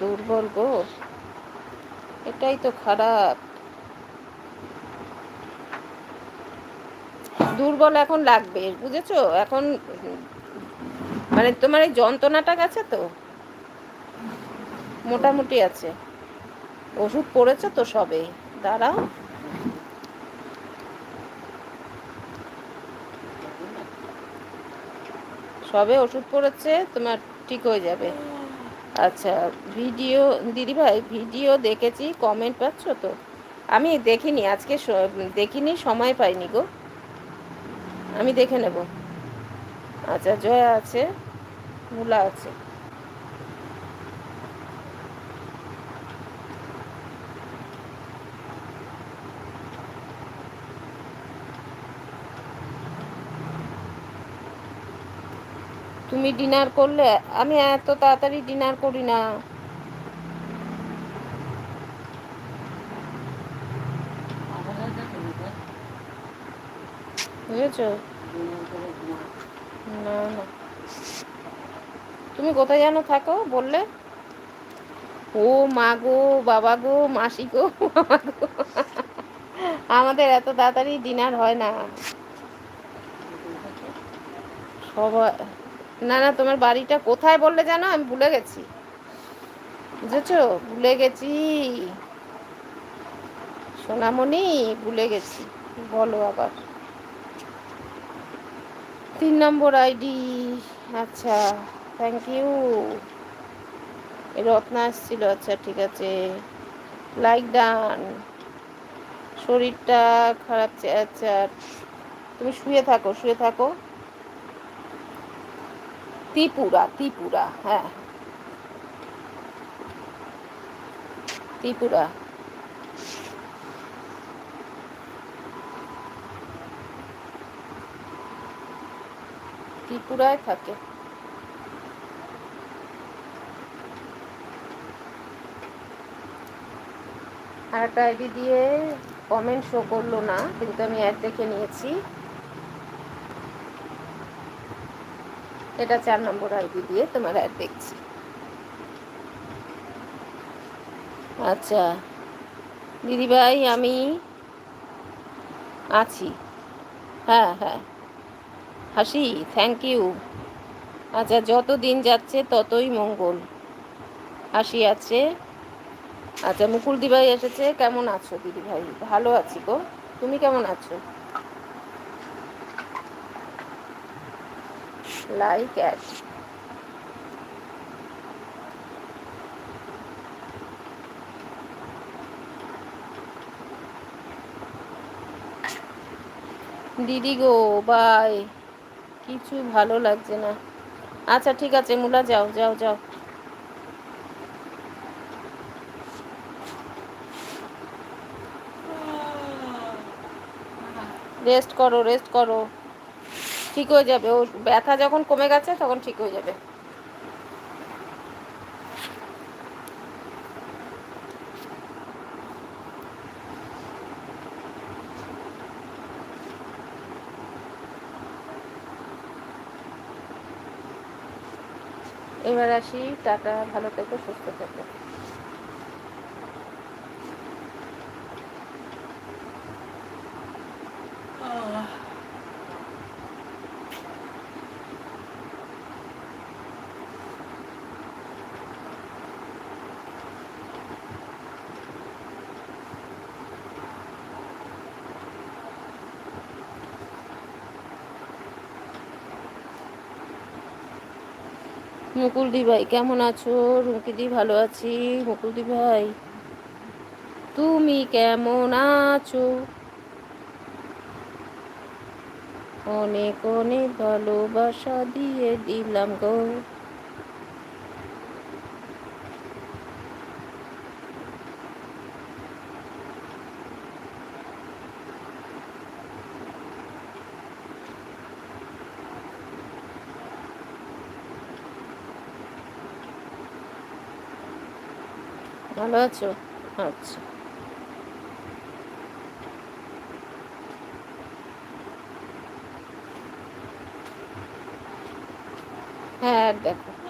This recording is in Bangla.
দুর্বল গো। এটাই তো খারাপ। দুর্বল এখন লাগবে, বুঝেছ? এখন মানে তোমার এই যন্ত্রণাটা গেছে তো? মোটামুটি আছে। ওষুধ পড়েছে তো সবে দাঁড়াও। সবে ওষুধ পড়েছে, তোমার ঠিক হয়ে যাবে। আচ্ছা ভিডিও দিদিভাই ভিডিও দেখেছি কমেন্ট পাচ্ছ তো? আমি দেখিনি, আজকে দেখিনি, সময় পাইনি গো। আমি দেখে নেব। আচ্ছা জয়া আছে, মূলা আছে। তুমি ডিনার করলে, আমি এত তাড়াতাড়ি ডিনার করি না। বুঝেছ? না তুমি কোথায় যেন থাকো, বললে? ও মা গো, বাবা গো, মাসি গো আমাদের এত তাড়াতাড়ি ডিনার হয় না। সবাই না না, তোমার বাড়িটা কোথায় বললে জানো? আমি ভুলে গেছি। বুঝেছ? ভুলে গেছি। সোনামণি, ভুলে গেছি। বলো আবার। তিন নম্বর আইডি। আচ্ছা থ্যাংক ইউ রত্না আসছিল আচ্ছা ঠিক আছে। লাইক ডান শরীরটা খারাপ আচ্ছা তুমি শুয়ে থাকো শুয়ে থাকো। ত্রিপুরা ত্রিপুরা হ্যাঁ। ত্রিপুরা। ত্রিপুরায় থাকে। আর একটা আইডি দিয়ে কমেন্ট শো করল না, কিন্তু আমি অ্যাড দেখে নিয়েছি। এটা চার নম্বর আইডি দিয়ে তোমার অ্যাড দেখছি। আচ্ছা দিদিভাই, আমি আছি। হ্যাঁ হ্যাঁ। হাসি থ্যাংক ইউ আচ্ছা যত দিন যাচ্ছে, ততই মঙ্গল। হাসি আছে। আচ্ছা মুকুল দিভাই এসেছে। কেমন আছো দিদি ভাই ভালো আছি গো। তুমি কেমন আছো? লাইক অ্যাড দিদি গো বাই কিছু ভালো লাগছে না। আচ্ছা ঠিক আছে, মুলা, যাও যাও যাও। রেস্ট করো রেস্ট করো। ঠিক হয়ে যাবে। ও ব্যথা যখন কমে গেছে, তখন ঠিক হয়ে যাবে। এবার আসি, টাটা, ভালো থেকো, সুস্থ থেকো। মুকুলদি ভাই, কেমন আছো? রুমকিদি ভালো আছি। মুকুলদি ভাই, তুমি কেমন আছো? অনেক অনেক ভালোবাসা দিয়ে দিলাম গো। ভালো আছো? আচ্ছা। হ্যাঁ দেখো।